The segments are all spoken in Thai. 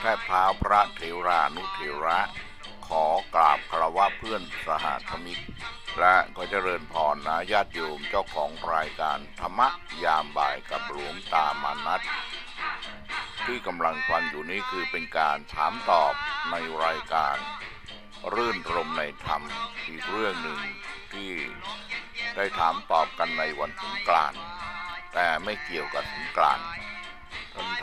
แทบเท้าพระเทรานุเทระ ขอกราบคารวะเพื่อนสหธมิก และก็เจริญพรนะญาติโยมเจ้าของรายการธรรมะยามบ่ายกับหลวงตามานัทที่กำลังฟังอยู่นี้คือเป็นการถามตอบในรายการ รื่นรมในธรรมอีกเรื่องหนึ่งที่ได้ถามตอบกันในวันสงกรานต์แต่ไม่เกี่ยวกับสงกรานต์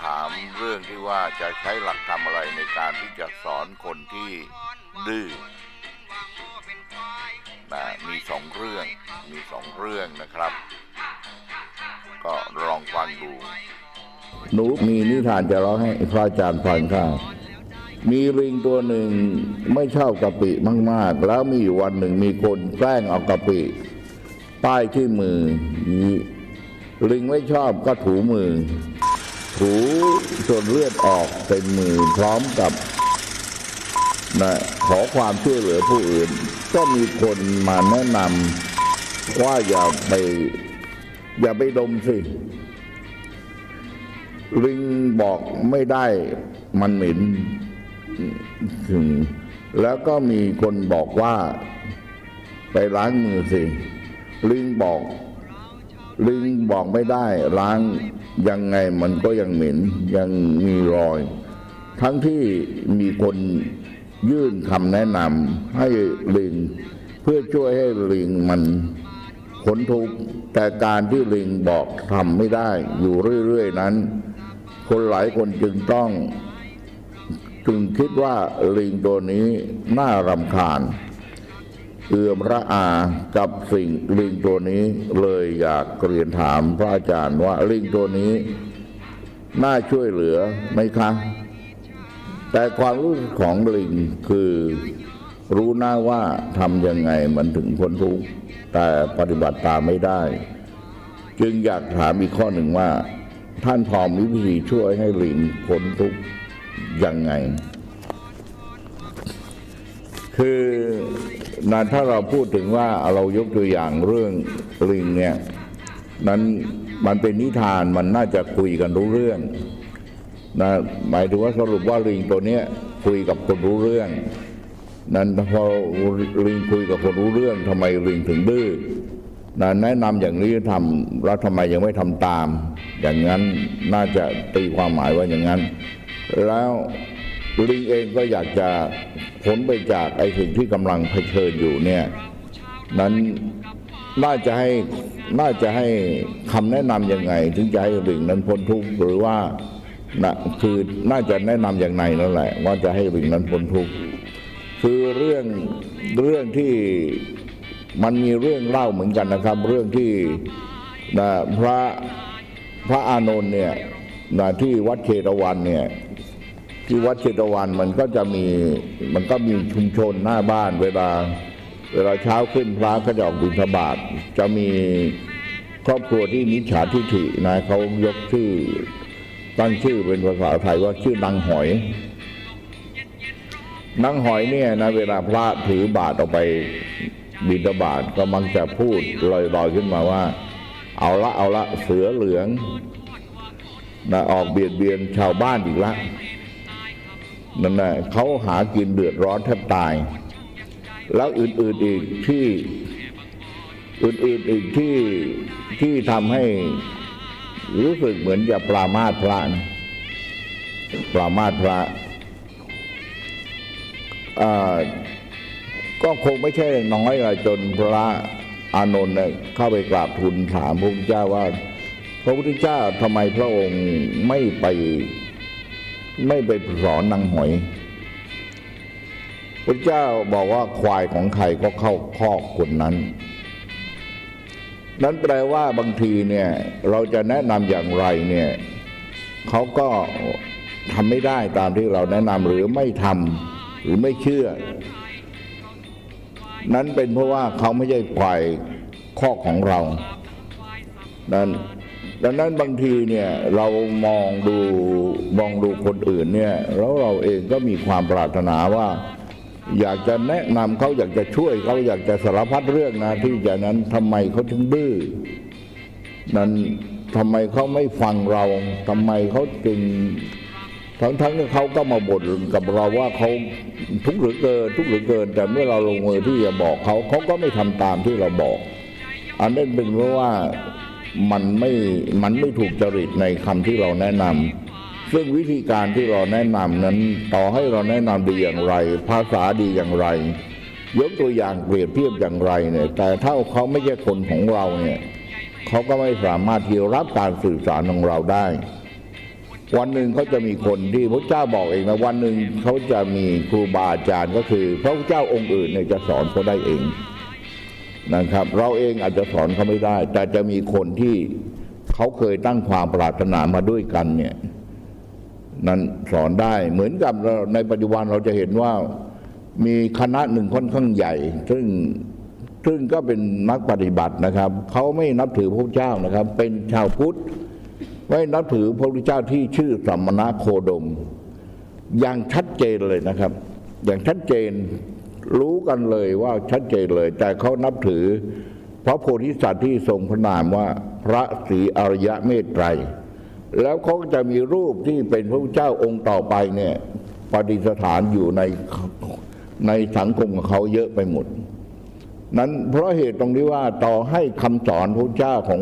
ถามเรื่องที่ว่าจะใช้หลักธรรมอะไรในการที่จะสอนคนที่ดื้อนะมีสองเรื่องมีสองเรื่องนะครับ ก็ลองฟังดู หนูมีนิทานจะเล่าให้พระอาจารย์ฟังค่ะมีลิงตัวหนึ่งไม่ชอบกะปิมาก ๆ แล้วมีวันหนึ่งมีคนแกล้งเอากะปิ ป้ายที่มือลิงไม่ชอบก็ถูมือ ถูจนเลือดออกเต็มมือพร้อมกับนะขอความช่วยเหลือผู้อื่น ก็มีคนมาแนะนำว่าอย่าไป อย่าไปดมสิ ลิงบอกไม่ได้มันเหม็นถึงแล้วก็มีคนบอกว่า ไปล้างมือสิ ลิงบอก ลิงบอกไม่ได้ล้าง ยังไงมันก็ยังเหม็นยังมีรอย ทั้งที่มีคนยื่นคำแนะนำให้ลิง เพื่อช่วยให้ลิงมันผลทุกข์แต่การที่ลิงบอกทำไม่ได้อยู่เรื่อยๆนั้น คนหลายคนจึงต้อง จึงคิดว่าลิงตัวนี้น่ารำคาญ เอื่อมระอากับสิ่งลิงตัวนี้เลยอยากเรียนถามพระอาจารย์ว่าลิงตัวนี้ น่าช่วยเหลือไหมคะ แต่ความรู้สึกของลิงคือรู้หน้าว่าทำยังไงมันถึงพ้นทุกข์แต่ปฏิบัติตามไม่ได้ จึงอยากถามอีกข้อหนึ่งว่า ท่านพอมีวิธีช่วยให้ลิงพ้นทุกข์ยังไง คือนถ้าเราพูดถึงว่าเรายกตัวอย่างเรื่องลิงเนี่ยนั้นมันเป็นนิทานมันน่าจะคุยกันรู้เรื่องนะหมายถึงว่าสรุปว่าลิงตัวเนี้ยคุยกับคนรู้เรื่อง นั้นพอลิงคุยกับคนรู้เรื่องทำไมลิงถึงดื้อนะแนะนำอย่างนี้ทำแล้วทำไมยังไม่ทำตาม อย่างนั้นน่าจะตีความหมายว่าอย่างนั้น แล้ว ลิงเองก็อยากจะพ้นไปจากไอ้สิ่งที่กำลังเผชิญอยู่เนี่ย นั้นน่าจะให้น่าจะให้คำแนะนำยังไง ถึงจะให้ลิงนั้นพ้นทุกข์หรือว่านะคือน่าจะแนะนำอย่างไรนั่นแหละ ว่าจะให้ลิงนั้นพ้นทุกข์คือเรื่องเรื่องที่มันมีเรื่องเล่าเหมือนกันนะครับ เรื่องที่นะพระพระอานนท์เนี่ยนะที่วัดเชตวันเนี่ย ที่วัดเชตวันมันก็จะมีมันก็มีชุมชนหน้าบ้านเวลา เวลาเช้าขึ้นพระก็จะออกบิณฑบาตจะมีครอบครัวที่มิจฉาทิฐินะเขายกชื่อตั้งชื่อเป็นภาษาไทยว่าชื่อนางหอยนางหอยเนี่ยนะเวลาพระถือบาตรออกไปบิณฑบาตก็มักจะพูดลอยๆขึ้นมาว่า เอาละเอาละเสือเหลืองนะออกเบียดเบียนชาวบ้านอีกละ นั่นแหละเขาหากินเดือดร้อนแทบตาย แล้วอื่นๆอีกที่อื่นๆอีกที่ที่ทำให้รู้สึกเหมือนจะปรามาสพระนะปรามาสพระก็คงไม่ใช่น้อยอะไรจนพระอานนท์เนี่ยเข้าไปกราบทูลถามพระพุทธเจ้าว่า พระพุทธเจ้าทำไมพระองค์ไม่ไป ไม่ไปสอนนางหอยพระเจ้าบอกว่าควายของใครก็เข้าคอกคนนั้น นั้นแปลว่าบางทีเนี่ย เราจะแนะนำอย่างไรเนี่ยเขาก็ทำไม่ได้ตามที่เราแนะนำหรือไม่ทำหรือไม่เชื่อ นั้นเป็นเพราะว่าเขาไม่ใช่ควายคอกของเรา นั้น ดังนั้นบางทีเนี่ยเรามองดูมองดูคนอื่นเนี่ยแล้วเราเองก็มีความปรารถนาว่า อยากจะแนะนำเขาอยากจะช่วยเขาอยากจะสารพัดเรื่องนะที่จะนั้นทำไมเขาถึงดื้อนั้นทำไมเขาไม่ฟังเราทำไมเขาจึงทั้งทั้งที่เขาก็มาบ่นกับเราว่าเขาทุกข์หลือเกิน ทุกข์หลือเกิน แต่เมื่อเราลงมือที่จะบอกเขาเขาก็ไม่ทำตามที่เราบอก อันนั้นเป็นเพราะว่า มันไม่มันไม่ถูกจริตในคำที่เราแนะนำซึ่งวิธีการที่เราแนะนำนั้น ต่อให้เราแนะนำดีอย่างไร ภาษาดีอย่างไร ยกตัวอย่างเปรียบเทียบอย่างไรเนี่ย แต่ถ้าเขาไม่ใช่คนของเราเนี่ยเขาก็ไม่สามารถที่จะรับการสื่อสารของเราได้ วันหนึ่งเขาจะมีคนที่พระเจ้าบอกเองนะวันหนึ่งเขาจะมีครูบาอาจารย์ก็คือ พระเจ้าองค์อื่นเนี่ยจะสอนเขาได้เอง นะครับ เราเองอาจจะสอนเขาไม่ได้ แต่จะมีคนที่เขาเคยตั้งความปรารถนามาด้วยกันเนี่ยนั้นสอนได้เหมือนกับเราในปัจจุบันเราจะเห็นว่ามีคณะหนึ่งค่อนข้างใหญ่ ซึ่งซึ่งก็เป็นนักปฏิบัตินะครับ เขาไม่นับถือพระเจ้านะครับ เป็นชาวพุทธไม่นับถือพระพุทธเจ้าที่ชื่อสัมมณโคดม อย่างชัดเจนเลยนะครับ อย่างชัดเจน รู้กันเลยว่าชัดเจนเลย แต่เขานับถือ พระโพธิสัตว์ที่ทรงพระนามว่าพระศรีอริยะเมตไตร แล้วเขาก็จะมีรูปที่เป็นพระเจ้าองค์ต่อไปเนี่ยปฏิสถานอยู่ในในสังคมของเขาเยอะไปหมด นั้นเพราะเหตุตรงนี้ว่าต่อให้คำสอนพระเจ้าของ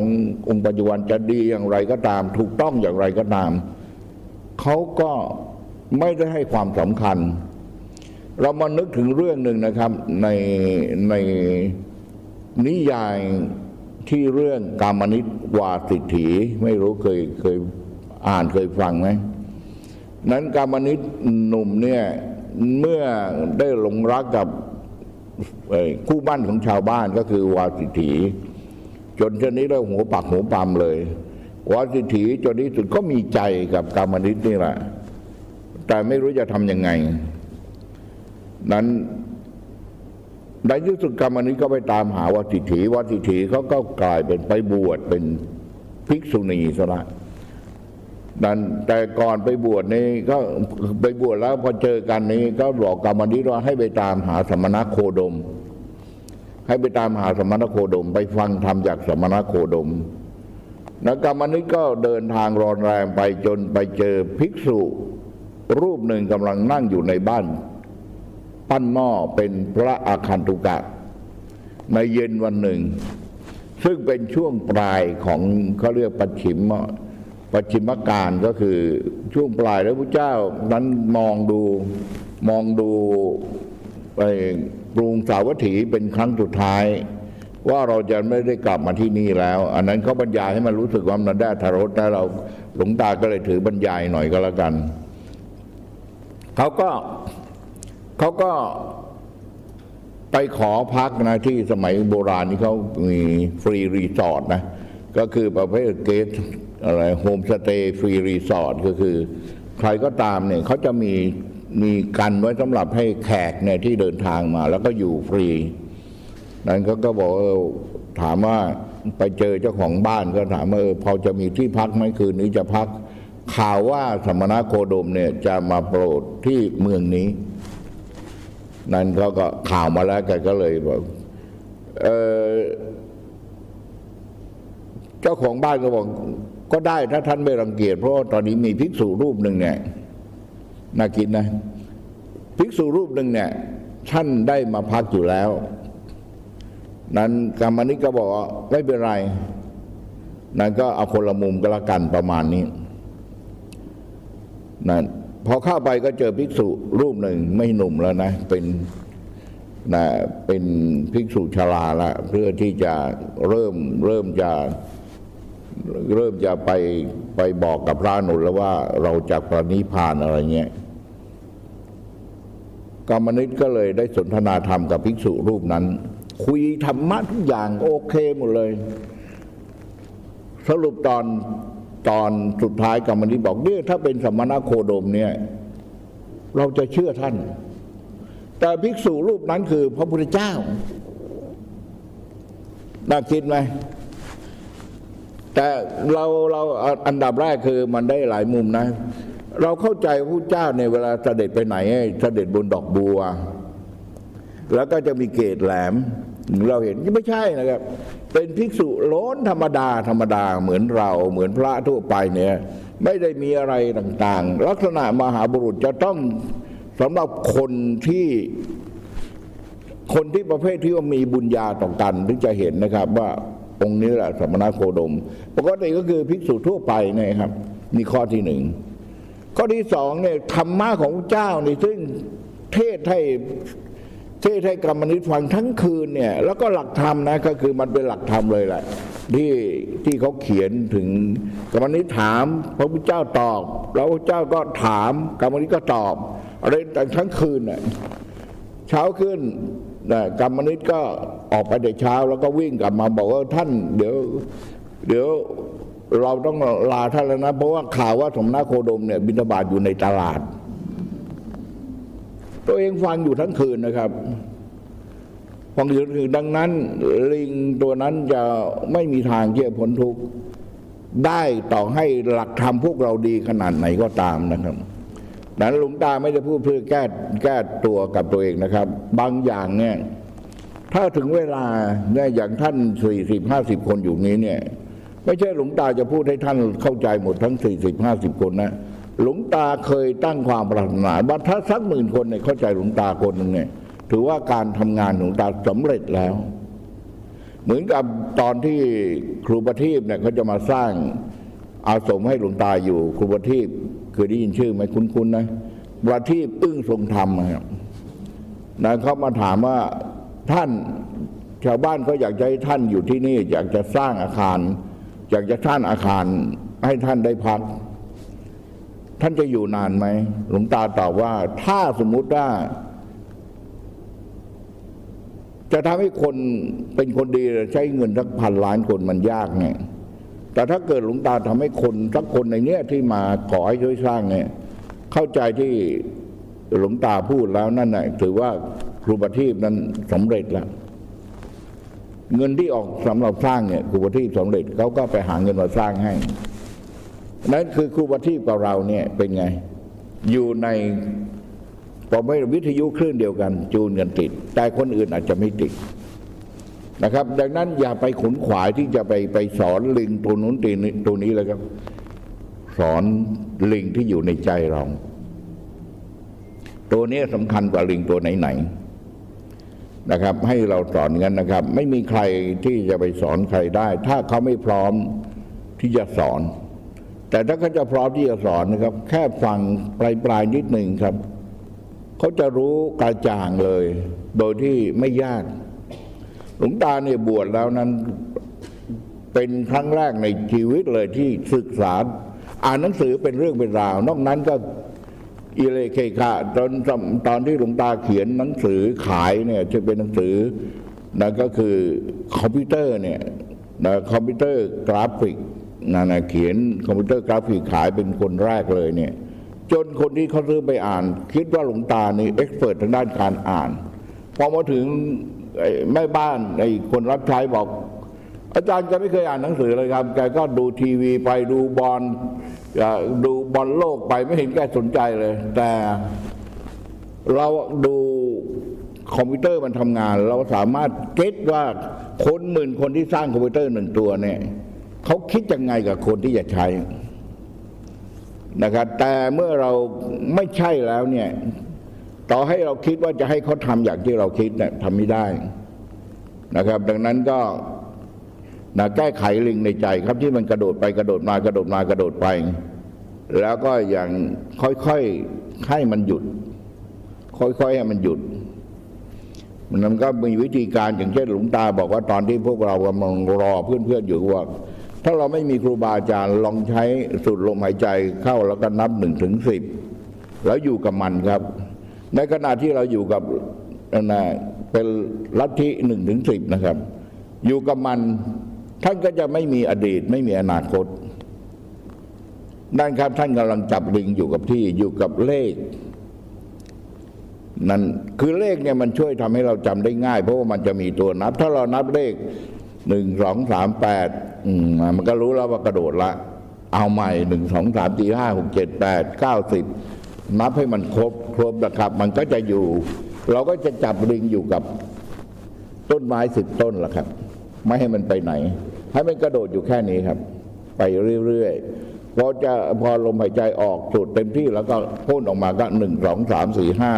องค์ปัจจุบันจะดีอย่างไรก็ตาม ถูกต้องอย่างไรก็ตาม เขาก็ไม่ได้ให้ความสำคัญ เรามานึกถึงเรื่องหนึ่งนะครับในในนิยายที่เรื่องกามนิตวาสิทธีไม่รู้เคยเคยอ่านเคยฟังไหมนั้นกามนิตหนุ่มเนี่ยเมื่อได้หลงรักกับคู่บ้านของชาวบ้านก็คือวาสิทธีจนชนี้แล้วหัวปักหัวปำเลย วาสิทธีจนที่สุดก็มีใจกับกามนิตนี่แหละแต่ไม่รู้จะทำยังไง นั้นในที่สุดกรรมอันนี้ก็ไปตามหาวัดสิทธีวัดสิทธีเขาก็กลายเป็นไปบวชเป็นภิกษุณีซะละนั้นแต่ก่อนไปบวชนี่ก็ไปบวชแล้วพอเจอกันนี้ ก็บอกกรรมอันนี้ว่าให้ไปตามหาสมณโคดม ให้ไปตามหาสมณโคดม ไปฟังธรรมจากสมณโคดมนักกรรมนี้ก็เดินทางรอนแรมไปจนไปเจอภิกษุ รูปหนึ่งกำลังนั่งอยู่ในบ้าน ปั้นหม้อเป็นพระอาคันตุกะ ในเย็นวันหนึ่ง ซึ่งเป็นช่วงปลายของเขาเรียกปัจฉิมปัจฉิมการก็คือช่วงปลายแล้วพระเจ้านั้นมองดูมองดูไปกรุงสาวัตถีเป็นครั้งสุดท้าย ว่าเราจะไม่ได้กลับมาที่นี่แล้ว อันนั้นเขาบรรยายให้มันรู้สึกว่ามันได้ทารสแต่เราหลวงตาก็เลยถือบรรยายหน่อยก็แล้วกัน เขาก็ เขาก็ไปขอพักนะที่สมัยโบราณนี่เขามีฟรีรีสอร์ทนะ ก็คือประเภทเกสอะไรโฮมสเตย์ฟรีรีสอร์ทก็คือ ใครก็ตามเนี่ยเขาจะมีมีกันไว้สำหรับให้แขกเนี่ยที่เดินทางมา แล้วก็อยู่ฟรี นั้นเขาก็บอกเออถามว่าไปเจอเจ้าของบ้านก็ถามว่าออพอจะมีที่พักไหมคืนนี้จะพักข่าวว่าสมณโคดมเนี่ยจะมาโปรดที่เมืองนี้ นั่นเขาก็ข่าวมาแล้วแกก็เลยบอกเออเจ้าของบ้านก็บอก ก็ได้ถ้าท่านไม่รังเกียจเพราะตอนนี้มีภิกษุรูปหนึ่งเนี่ยน่ากินนะภิกษุรูปหนึ่งเนี่ย ท่านได้มาพักอยู่แล้ว นั้นกรรมนิกก็บอกว่าไม่เป็นไรนั้นก็เอาคนละมุมก็แล้วกันประมาณนี้นั่น พอเข้าไปก็เจอภิกษุรูปหนึ่งไม่หนุ่มแล้วนะเป็นนะเป็นภิกษุชราละเพื่อที่จะเริ่มเริ่มจะเริ่มจะไปไปบอกกับพระนุนแล้วว่าเราจะประนิพพานอะไรเงี้ยกรรมนิตก็เลยได้สนทนาธรรมกับภิกษุรูปนั้น คุยธรรมะทุกอย่างโอเคหมดเลย สรุปตอน ตอนสุดท้ายกรรมนิบอกเนี่ยถ้าเป็นสมณโคดมเนี่ยเราจะเชื่อท่าน แต่ภิกษุรูปนั้นคือพระพุทธเจ้าน่าคิดไหมแต่เราเราอันดับแรกคือมันได้หลายมุมนะ เราเข้าใจพระเจ้าในเวลาเสด็จไปไหนเสด็จบนดอกบัว แล้วก็จะมีเกศแหลม เราเห็นไม่ใช่นะครับ เป็นภิกษุล้นธรรมดาธรรมดาเหมือนเราเหมือนพระทั่วไปเนี่ยไม่ได้มีอะไรต่างๆ ลักษณะมหาบุรุษจะต้องสำหรับคนที่คนที่ประเภทที่ว่ามีบุญญาต่อกันถึงจะเห็นนะครับ ว่าองค์นี้แหละสมณโคดมปกติก็คือภิกษุทั่วไปนะครับนี่ข้อที่หนึ่งข้อที่สองเนี่ยธรรมะของเจ้านี่ซึ่งเทศให้ ทศให้กรรมนิตฟังทั้งคืนเนี่ยแล้วก็หลักธรรมนะก็คือมันเป็นหลักธรรมเลยแหละที่ที่เขาเขียนถึงกรรมนิตถาม พระพุทธเจ้าตอบ แล้วพระเจ้าก็ถามกรรมนิตก็ตอบอะไรต่างทั้งคืนน่ะเช้าขึ้นนะกรรมนิตก็ออกไปแต่เช้า แล้วก็วิ่งกลับมาบอกว่าท่าน เดี๋ยวเดี๋ยวเราต้องลาท่านแล้วนะ เพราะว่าข่าวว่าสมณโคดมเนี่ยบิณฑบาตอยู่ในตลาด ตัวเองฟังอยู่ทั้งคืนนะครับฟังอยู่ทั้งคืนดังนั้น ลิงตัวนั้นจะไม่มีทางที่จะพ้นทุกข์ได้ต่อให้หลักธรรมพวกเราดีขนาดไหนก็ตามนะครับดังนั้นหลวงตาไม่ได้พูดเพื่อแก้แก้ตัวกับตัวเองนะครับ บางอย่างเนี่ยถ้าถึงเวลาเนี่ยอย่างท่านสี่สิบห้าสิบคนอยู่นี้เนี่ย ไม่ใช่หลวงตาจะพูดให้ท่านเข้าใจหมดทั้งสี่สิบห้าสิบคนนะ หลวงตาเคยตั้งความปรารถนาว่าถ้าสักหมื่นคนเนี่ยเข้าใจหลวงตาคนหนึ่งเนี่ย ถือว่าการทำงานหลวงตาสำเร็จแล้ว เหมือนกับตอนที่ครูประทีปเนี่ยเขาจะมาสร้างอาสมให้หลวงตาอยู่ ครูประทีปเคยได้ยินชื่อไหมคุ้นๆนะประทีปอึ้งทรงธรรมนะครับนะเขามาถามว่าท่านชาวบ้านก็อยากจะให้ท่านอยู่ที่นี่ อยากจะสร้างอาคาร อยากจะสร้างอาคารให้ท่านได้พัก ท่านจะอยู่นานไหมหลวงตาตอบว่า ถ้าสมมุติว่า จะทำให้คนเป็นคนดีใช้เงินสักพันล้านคนมันยากไงแต่ถ้าเกิดหลวงตาทำให้คนสักคนในเนี้ยที่มาขอให้ช่วยสร้างเนี่ย เข้าใจที่หลวงตาพูดแล้วนั่นแหละถือว่าครูประทีปนั้นสำเร็จแล้วเงินที่ออกสำหรับสร้างเนี่ยครูประทีปสำเร็จเขาก็ไปหาเงินมาสร้างให้ นั่นคือครูประทีปกับเราเนี่ยเป็นไง อยู่ในพอไม่วิทยุคลื่นเดียวกัน จูนกันติด แต่คนอื่นอาจจะไม่ติดนะครับ ดังนั้นอย่าไปขนขวายที่จะไปไปสอนลิงตัวนู้นตีนตัวนี้เลยครับ สอนลิงที่อยู่ในใจเรา ตัวนี้สำคัญกว่าลิงตัวไหนๆนะครับ ให้เราสอนกันนะครับ ไม่มีใครที่จะไปสอนใครได้ ถ้าเขาไม่พร้อมที่จะสอน แต่ถ้าเขาจะพร้อมที่จะสอนนะครับ แค่ฟังปลายๆนิดหนึ่งครับ เขาจะรู้กระจ่างเลย โดยที่ไม่ยาก หลวงตาเนี่ยบวชแล้วนั้นเป็นครั้งแรกในชีวิตเลยที่ศึกษา อ่านหนังสือเป็นเรื่องเป็นราว นอกนั้นก็อิเลเคคะตอนตอนที่หลวงตาเขียนหนังสือขายเนี่ยจะเป็นหนังสือนะก็คือคอมพิวเตอร์เนี่ยนะคอมพิวเตอร์กราฟิก นะนะเขียนคอมพิวเตอร์กราฟิกขายเป็นคนแรกเลยเนี่ย จนคนที่เขาซื้อไปอ่าน คิดว่าหลวงตานี่เอ็กซ์เพรสทางด้านการอ่าน พอมาถึงแม่บ้านไอ้คนรับใช้บอก อาจารย์แกไม่เคยอ่านหนังสือเลยครับแกก็ดูทีวีไปดูบอลดูบอลโลกไปไม่เห็นแกสนใจเลย แต่เราดูคอมพิวเตอร์มันทำงาน เราสามารถเก็ตว่าคนหมื่นคนที่สร้างคอมพิวเตอร์หนึ่งตัวเนี่ย เขาคิดยังไงกับคนที่จะใช้นะครับ แต่เมื่อเราไม่ใช่แล้วเนี่ย ต่อให้เราคิดว่าจะให้เขาทำอย่างที่เราคิดเนี่ยทำไม่ได้นะครับ ดังนั้นก็นะแก้ไขลิงในใจครับที่มันกระโดดไปกระโดดมากระโดดมากระโดดไป แล้วก็อย่างค่อยๆให้มันหยุด ค่อยๆให้มันหยุด มันก็มีวิธีการอย่างเช่นหลวงตาบอกว่าตอนที่พวกเรากำลังรอเพื่อนๆอยู่ว่า ถ้าเราไม่มีครูบาอาจารย์ลองใช้สูดลมหายใจเข้าแล้วก็นับหนึ่งถึงสิบแล้วอยู่กับมันครับ ในขณะที่เราอยู่กับนะเป็นลัทธิหนึ่งถึงสิบนะครับ อยู่กับมันท่านก็จะไม่มีอดีต ไม่มีอนาคตนั่นครับท่านกำลังจับลิงอยู่กับที่อยู่กับเลขนั่นคือเลขเนี่ยมันช่วยทำให้เราจำได้ง่าย เพราะว่ามันจะมีตัวนับ ถ้าเรานับเลข หนึ่งสองสามแปดมันก็รู้แล้วว่ากระโดดละ เอาใหม่หนึ่งสองสามสี่ห้าหกเจ็ดแปดเก้าสิบนับให้มันครบครบนะครับ มันก็จะอยู่ เราก็จะจับลิงอยู่กับต้นไม้สิบต้นละครับ ไม่ให้มันไปไหน ให้มันกระโดดอยู่แค่นี้ครับ ไปเรื่อยๆพอจะพอลมหายใจออกสุดเต็มที่แล้วก็พ่นออกมาก็หนึ่งสองสามสี่ห้า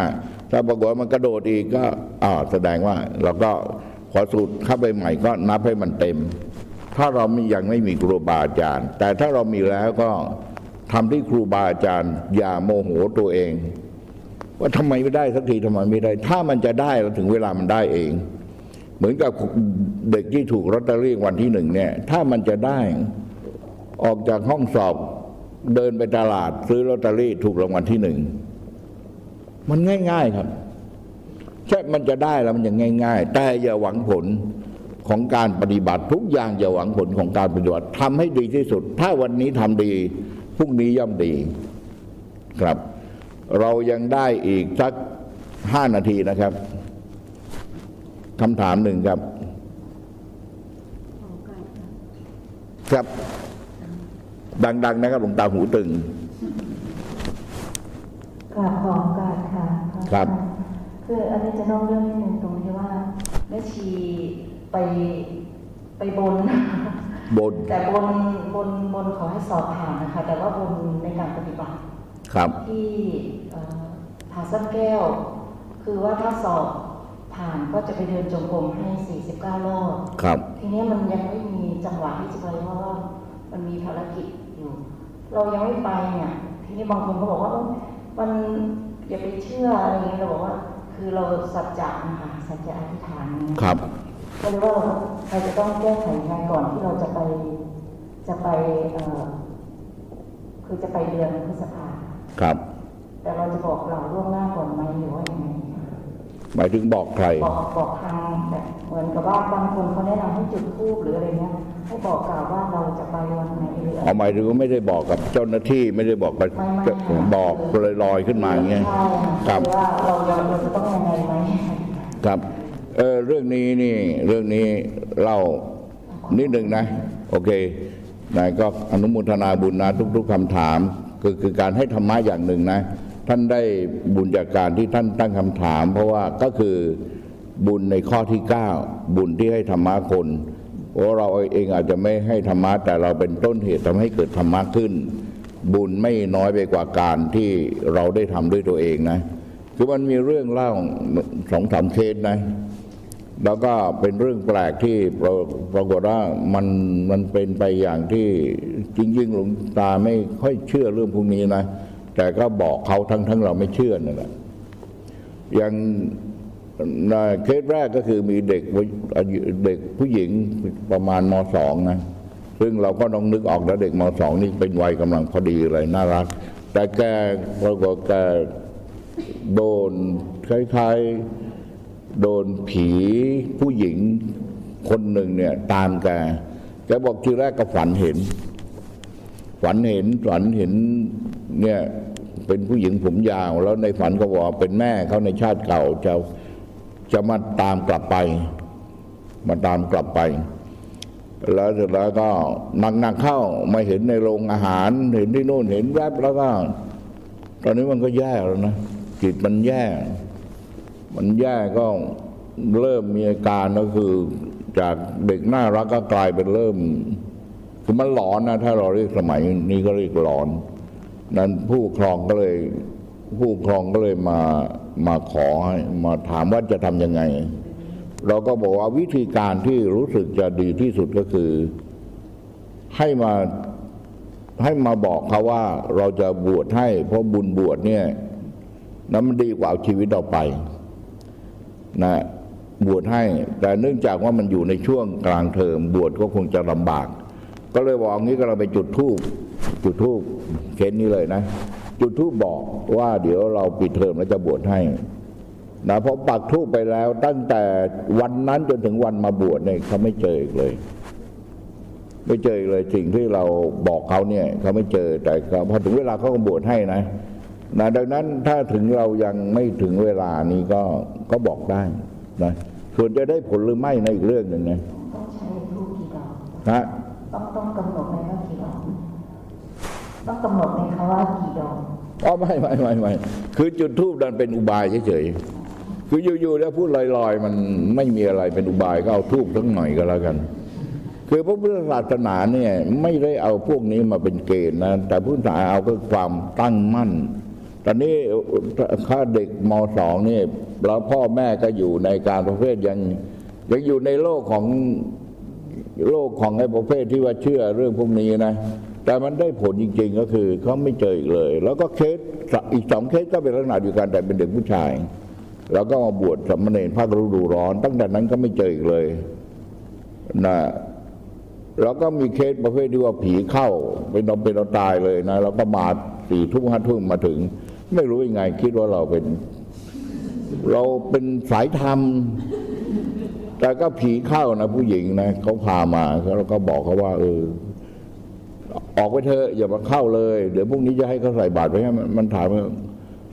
ถ้าปรากฏว่ามันกระโดดอีกก็อ่าแสดงว่าเราก็ พอสูดเข้าไปใหม่ก็นับให้มันเต็ม ถ้าเรามียังไม่มีครูบาอาจารย์ แต่ถ้าเรามีแล้วก็ทำที่ครูบาอาจารย์ อย่าโมโหตัวเอง ว่าทำไมไม่ได้สักทีทำไมไม่ได้ ถ้ามันจะได้แล้วถึงเวลามันได้เอง เหมือนกับเด็กที่ถูกลอตเตอรี่วันที่หนึ่งเนี่ย ถ้ามันจะได้ออกจากห้องสอบเดินไปตลาด ซื้อลอตเตอรี่ถูกรางวัลที่หนึ่ง มันง่าย ๆ ครับ ใช่มันจะได้แล้วมันยังง่าย ๆ แต่อย่าหวังผลของการปฏิบัติทุกอย่างอย่าหวังผลของการปฏิบัติทำให้ดีที่สุด ถ้าวันนี้ทำดีพรุ่งนี้ย่อมดีครับ เรายังได้อีกสักห้านาทีนะครับคำถามหนึ่งครับ ครับ ดัง ๆ นะครับหลวงตาหูตึงกราบขอโอกาสค่ะครับ คืออันนี้จะนอกเรื่องนิดนึงตรงที่ว่าแม่ชีไปไปบน บน แต่บนบนบนขอให้สอบผ่านนะคะ แต่ว่าบนในการปฏิบัติครับที่เอ่อผาสักแก้ว คือว่าถ้าสอบผ่านก็จะไปเดินจงกรมให้ 49 รอบครับ ทีนี้มันยังไม่มีจังหวะที่จะไปเพราะว่ามันมีภารกิจอยู่ เรายังไม่ไปเนี่ย ทีนี้บางคนก็บอกว่าเอ้ยมันอย่าไปเชื่ออะไรอย่างเงี้ยเราบอกว่า คือเราสัจจะนะคะสัจจะอธิษฐานเนี่ยครับก็เลยว่าเราจะต้องแก้ไขงานก่อนที่เราจะไปจะไปเอ่อคือจะไปเดือนพฤษภาครับ แต่เราจะบอกเราล่วงหน้าก่อนไหมหรือว่ายังไง หมายถึงบอกใคร บอกบอกทางแบบเหมือนกับว่าบางคนเขาแนะนำให้จุดธูปหรืออะไรเงี้ยให้บอกกล่าวว่าเราจะไปวันไหนหรืออะไรเอาหมายถึงว่าไม่ได้บอกกับเจ้าหน้าที่ไม่ได้บอกกับไม่ไม่บอกลอยๆขึ้นมาอย่างเงี้ยใช่ครัค่ะบคือว่าเราเราเราจะต้องยังไงไหมครับเออเรื่องนี้นี่เรื่องนี้เล่านิดหนึ่งนะ โอเคนายก็อนุโมทนาบุญนะทุก ๆคำถาม คือคือการให้ธรรมะอย่างหนึ่งนะ ท่านได้บุญจากการที่ท่านตั้งคำถาม เพราะว่าก็คือบุญในข้อที่ 9 บุญที่ให้ธรรมะคนเพราเราเองอาจจะไม่ให้ธรรมะแต่เราเป็นต้นเหตุทำให้เกิดธรรมะขึ้น บุญไม่น้อยไปกว่าการที่เราได้ทำด้วยตัวเองนะ คือมันมีเรื่องเล่าสองสามเคสนะ แล้วก็เป็นเรื่องแปลกที่ปรปรากฏว่ามันมันเป็นไปอย่างที่จริงๆหลวงตาไม่ค่อยเชื่อเรื่องพวกนี้นะ แต่ก็บอกเขาทั้งทั้งเราไม่เชื่อนั่นแหละอย่างในเคสแรกก็คือมีเด็กวัยเด็กผู้หญิงประมาณมสองนะ ซึ่งเราก็ต้องนึกออกแล้วเด็กมสองนี่เป็นวัยกำลังพอดีเลยน่ารัก แต่แกปรากฏแกโดนคล้ายๆโดนผีผู้หญิงคนหนึ่งเนี่ย ตามแกแกบอกทีแรกก็ฝันเห็น ฝันเห็นฝันเห็นเนี่ยเป็นผู้หญิงผมยาว แล้วในฝันก็บอกว่าเป็นแม่เขาในชาติเก่าจะจะมาตามกลับไป มาตามกลับไป แล้วเสร็จแล้วก็หนักๆเข้ามาเห็นในโรงอาหารเห็นที่โน่นเห็นแวบแล้วก็ ตอนนี้มันก็แย่แล้วนะจิตมันแย่ มันแย่ก็เริ่มมีอาการก็คือจากเด็กน่ารักก็กลายเป็นเริ่ม คือมันหลอนนะถ้าเราเรียกสมัยนี้ก็เรียกหลอน นั้นผู้ครองก็เลย ผู้ครองก็เลยมามาขอให้มาถามว่าจะทำยังไง เราก็บอกว่าวิธีการที่รู้สึกจะดีที่สุดก็คือ ให้มาให้มาบอกเขาว่าเราจะบวชให้ เพราะบุญบวชเนี่ยนั้นมันดีกว่าเอาชีวิตเราไปนะบวชให้ แต่เนื่องจากว่ามันอยู่ในช่วงกลางเทอมบวชก็คงจะลำบาก ก็เลยบอกงี้ก็เราไปจุดธูปจุดธูปเคสนี้เลยนะ จุดธูปบอกว่าเดี๋ยวเราปิดเทอมแล้วจะบวชให้นะพอปักธูปไปแล้ว ตั้งแต่วันนั้นจนถึงวันมาบวชเนี่ยเขาไม่เจออีกเลย ไม่เจออีกเลยสิ่งที่เราบอกเขาเนี่ยเขาไม่เจอแต่ก็พอถึงเวลาเขาก็บวชให้นะนะดังนั้นถ้าถึงเรายังไม่ถึงเวลานี้ก็ก็บอกได้นะส่วนจะได้ผลหรือไม่ในะอีกเรื่องหนึ่งนะต้องใช้ทูฮะ ต้องต้องกำหนดไหมว่ากี่ดอกต้องกำหนดไหมคะว่ากี่ดอกอ๋อไม่ไม่ไม่ไม่คือจุดทูบดันเป็นอุบายเฉยๆคืออยู่ๆแล้วพูดลอยๆ มันไม่มีอะไรเป็นอุบายก็เอาทูบทั้งหน่อยก็แล้วกัน คือพระพุทธศาสนาเนี่ยไม่ได้เอาพวกนี้มาเป็นเกณฑ์นะแต่พุทธศาสนาเอาก็ความตั้งมั่น ตอนนี้ข้าเด็กมสองเนี่แล้วพ่อแม่ก็อยู่ในการประเภทยังยังอยู่ในโลกของ โลกของไอ้ประเภทที่ว่าเชื่อเรื่องพวกนี้นะ แต่มันได้ผลจริง ๆ ก็คือเขาไม่เจออีกเลย แล้วก็เคสอีกสองเคสก็เป็นลักษณะเดียวกันแต่เป็นเด็กผู้ชาย แล้วก็มาบวชสามเณรภาคฤดูร้อน ตั้งแต่นั้นก็ไม่เจออีกเลยนะแล้วก็มีเคสประเภทที่ว่าผีเข้าเป็นนอนเป็นเราตายเลยนะแล้วก็มาสี่ทุ่มห้าทุ่มมาถึง ไม่รู้ยังไง คิดว่าเราเป็น เราเป็นสายธรรม แต่ก็ผีเข้านะผู้หญิงนะเขาพามาแล้วก็บอกเขาว่า เออ ออกไปเถอะอย่ามาเข้าเลย เดี๋ยวพรุ่งนี้จะให้เขาใส่บาตรไว้ให้มันถามว่า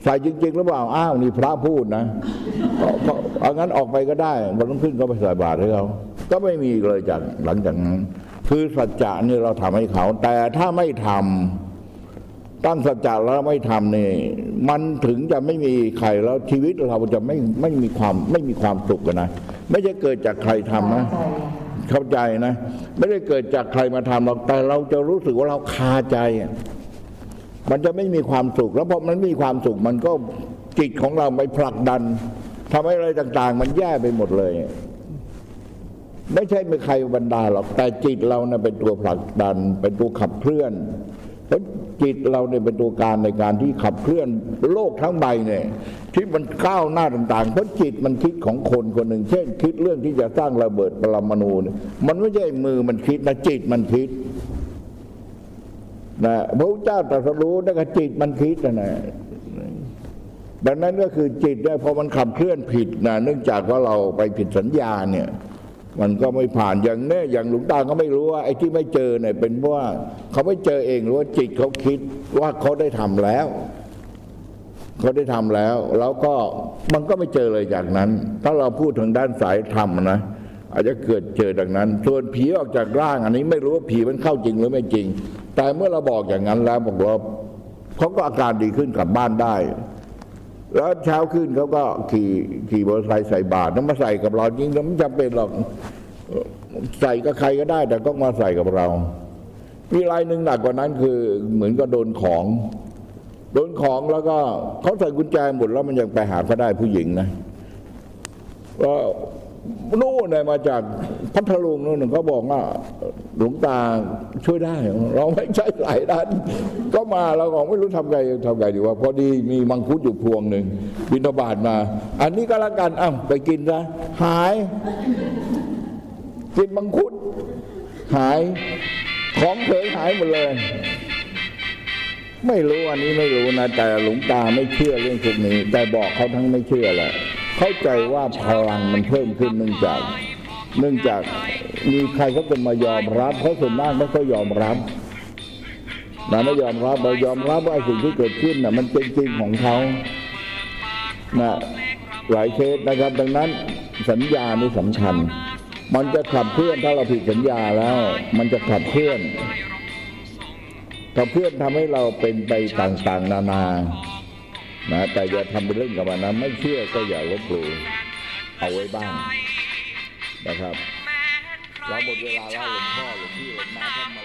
ใส่จริงๆหรือเปล่าอ้าวนี่พระพูดนะเอางั้นออกไปก็ได้วันรุ่งขึ้นก็ไปใส่บาตรให้เขาก็ไม่มีเลยจากหลังจากนั้น คือสัจจะนี่เราทำให้เขา แต่ถ้าไม่ทำตั้งสัจจะแล้วไม่ทำนี่มันถึงจะไม่มีใครแล้วชีวิตเราจะไม่ไม่มีความไม่มีความสุขกันนะ ไม่ใช่เกิดจากใครทำนะใจอะเข้าใจนะ ไม่ได้เกิดจากใครมาทำหรอกแต่เราจะรู้สึกว่าเราคาใจอะมันจะไม่มีความสุข แล้วพอมันไม่มีความสุขมันก็จิตของเราไปผลักดันทำให้อะไรต่าง ๆ มันแย่ไปหมดเลย ไม่ใช่เป็นใครบันดาลหรอกแต่จิตเราเนะ่ยเป็นตัวผลักดัน เป็นตัวขับเคลื่อน เพราะจิตเราเนี่ยเป็นตัวการในการที่ขับเคลื่อนโลกทั้งใบเนี่ยที่มันก้าวหน้าต่างๆ เพราะจิตมันคิดของคนคนหนึ่ง เช่น คิดเรื่องที่จะสร้างระเบิดปรมาณูเนี่ยมันไม่ใช่มือมันคิดนะจิตมันคิดนะพระเจ้าตรัสรู้นั่นก็จิตมันคิดนะดังนั้นก็คือจิตเนี่ยพอมันขับเคลื่อนผิดนะเนื่องจากว่าเราไปผิดสัญญาเนี่ย มันก็ไม่ผ่านอย่างเนี้ยอย่างหลวงตาก็ไม่รู้ว่าไอ้ที่ไม่เจอเนี่ยเป็นเพราะว่าเขาไม่เจอเองหรือว่าจิตเขาคิดว่าเขาได้ทำแล้วเขาได้ทำแล้ว แล้วก็มันก็ไม่เจอเลยจากนั้น ถ้าเราพูดถึงด้านสายธรรมนะอาจจะเกิดเจอดังนั้น ส่วนผีออกจากร่าง อันนี้ไม่รู้ว่าผีมันเข้าจริงหรือไม่จริง แต่เมื่อเราบอกอย่างนั้นแล้วบอกว่าเขาก็อาการดีขึ้นกลับบ้านได้ แล้วเช้าขึ้นเขาก็ขี่ขี่มอเตอร์ไซค์ใส่บาตรนั้วมาใส่กับเราจริงๆไม่จำเป็นหรอกใส่กับใครก็ได้ แต่ก็มาใส่กับเรา มีรายหนึ่งหนักกว่านั้นคือเหมือนกับโดนของ โดนของแล้วก็เขาใส่กุญแจหมดแล้วมันยังไปหาก็ได้ผู้หญิงนะก็ นู่นเนี่ยมาจากพัทลุงนู่นเขาบอกว่าหลวงตาช่วยได้ เราไม่ใช่หลายด้านก็มาเราก็ไม่รู้ทำไงทำไงดีว่า พอดีมีมังคุดอยู่พวงหนึ่งบินบาตมา อันนี้ก็แล้วกันอ้าวไปกินซะหาย กินมังคุด หายของเผยหายหมดเลยไม่รู้อันนี้ไม่รู้นะแต่หลวงตาไม่เชื่อเรื่องพวกนี้ แต่บอกเขาทั้งไม่เชื่อแหละ เข้าใจว่าพลังมันเพิ่มขึ้นเนื่องจาก เนื่องจากมีใครเขาเป็นมายอมรับเพราะส่วนมากไม่ค่อยอมรับนะไม่ยอมรับเรายอมรับว่าสิ่งที่เกิดขึ้นน่ะมันเป็นจริงของเขานะหลายเคสนะครับ ดังนั้นสัญญานี่สำคัญ มันจะขับเคลื่อนถ้าเราผิดสัญญาแล้ว มันจะขับเคลื่อนกับเพื่อนทำให้เราเป็นไปต่างๆ นานา นะแต่อย่าทำเป็นเรื่องกับมันนะไม่เชื่อก็อย่าลบหลู่เอาไว้บ้างนะครับเราหมดเวลาแล้วหลวงพ่อหลวงพี่หลวงน้าท่านมา